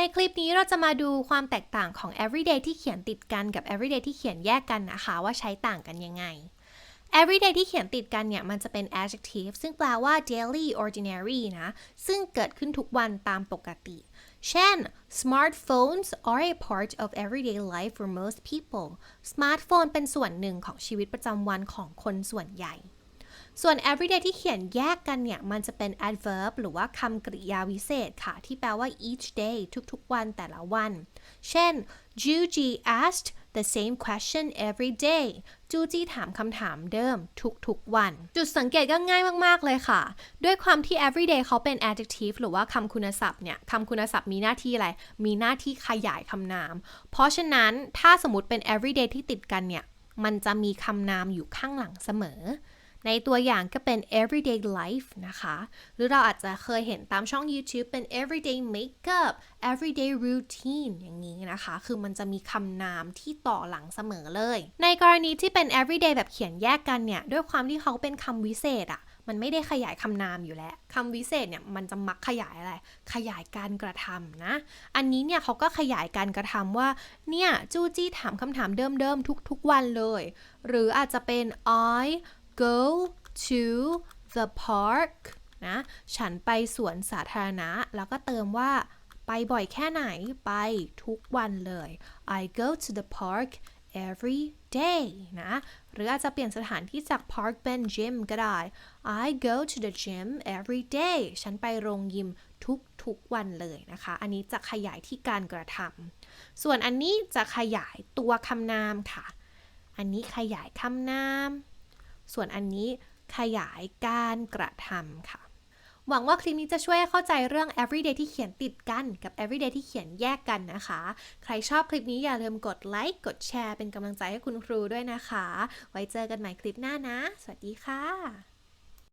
ในคลิปนี้เราจะมาดูความแตกต่างของ everyday ที่เขียนติดกันกับ everyday ที่เขียนแยกกันนะคะว่าใช้ต่างกันยังไง everyday ที่เขียนติดกันเนี่ย มันจะเป็น adjective ซึ่งแปลว่า daily ordinary นะ ซึ่งเกิดขึ้นทุกวันตามปกติ เช่น smartphones are a part of everyday life for most people smartphone เป็นส่วนหนึ่งของชีวิตประจำวันของคนส่วนใหญ่ ส่วน everyday ที่เขียนแยกกันเนี่ย มันจะเป็น adverb หรือว่าคำกริยาวิเศษค่ะ ที่แปลว่า each day ทุกๆ วันแต่ละวัน เช่น Juji asked the same question every day จูจีถามคำถามเดิมทุกๆ วัน จุดสังเกตก็ง่ายมาก ๆ เลยค่ะ ด้วยความที่ everyday เขาเป็น adjective หรือว่าคำคุณศัพท์เนี่ยคำคุณศัพท์มีหน้าที่อะไร มีหน้าที่ขยายคำนาม เพราะฉะนั้นถ้าสมมติเป็น everyday ที่ติดกันเนี่ย มันจะมีคำนามอยู่ข้างหลังเสมอ ในตัวอย่างก็เป็น everyday life นะคะ หรือเราอาจจะเคยเห็นตามช่อง YouTube เป็น everyday makeup everyday routine อย่างนี้นะคะ คือมันจะมีคำนามที่ต่อหลังเสมอเลย ในกรณีที่เป็น everyday แบบเขียนแยกกันเนี่ย ด้วยความที่เขาเป็นคำวิเศษอะมันไม่ได้ขยายคำนามอยู่แล้วคำวิเศษเนี่ยมันจะมักขยายอะไร ขยายการกระทำนะ อันนี้เนี่ยเขาก็ขยายการกระทำว่า เนี่ยจูจี้ถามคำถามเดิมๆทุกๆวันเลย หรืออาจจะเป็น I go to the park นะ ฉันไปสวนสาธารณะ แล้วก็เติมว่าไปบ่อยแค่ไหน ไปทุกวันเลย I go to the park every day นะ หรืออาจจะเปลี่ยนสถานที่จาก park เป็น gym ก็ได้ I go to the gym every day ฉันไปโรงยิมทุกทุกวันเลยนะคะ อันนี้จะขยายที่การกระทำ ส่วนอันนี้จะขยายตัวคำนามค่ะ อันนี้ขยายคำนาม ส่วนอันนี้ขยายการกระทำค่ะ หวังว่าคลิปนี้จะช่วยเข้าใจเรื่อง everyday ที่เขียนติดกันกับ everyday ที่เขียนแยกกันนะคะ ใครชอบคลิปนี้อย่าลืมกดไลค์ กดแชร์เป็นกำลังใจให้คุณครูด้วยนะคะ ไว้เจอกันใหม่คลิปหน้านะ สวัสดีค่ะ